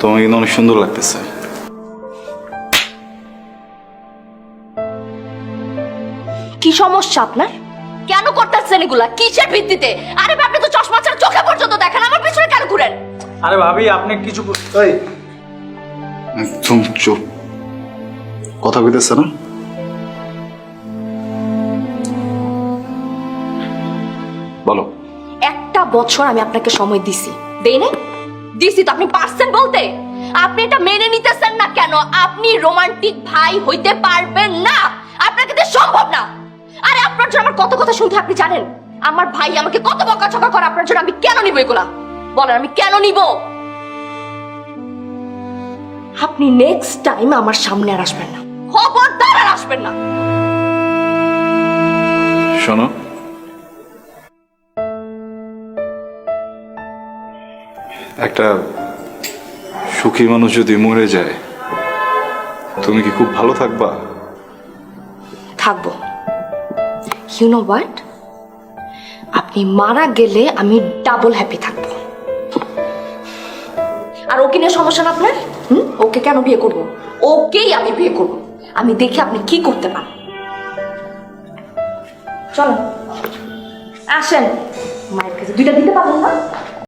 তোমাকে কিন্তু অনেক সুন্দর লাগতেছে। কি সমস্যা আপনার? কেন করতেছেন এগুলা? কিসের ভিত্তিতে? আরে আপনি তো চশমা ছাড়া চোখে পর্যন্ত দেখেন আমার পিছনে কেন ঘুরেন? আরে ভাবি আপনি কিছু এই। একদম চুপ। কথা কইতেছে না? বলো। একটা বছর আমি আপনাকে সময় দিছি। দেই নাই? দিছি তো আপনি পারছেন বলতে? আপনি এটা মেনে নিতেছেন না কেন? আপনি রোমান্টিক ভাই হইতে পারবেন না। আপনাকে দিয়ে সম্ভব না। আরে আপনার জন্য আমার কত কথা শুনতে আপনি জানেন? আমার ভাই আমাকে কত বকাঝকা করে, আপনার জন্য আমি কেন নিব এগুলা? বলেন, আমি কেন নিব? আপনি নেক্সট টাইম আমার সামনে আর আসবেন না। খবরদার আর আসবেন না। শোনো। একটা সুখী মানুষ যদি মরে যায়, তুমি কি খুব ভালো থাকবা? থাকব। ইউ নো হোয়াট আপনি মারা গেলে আমি ডাবল হ্যাপি থাকব। আর ওকে নিয়ে সমস্যা না আপনার? হুম? ওকে কেন বিয়ে করব? ওকেই আমি বিয়ে করব। আমি দেখি আপনি কি করতে পারেন? চলো। আসেন। মায়ের কাছে দুইটা দিতে পারবেন না?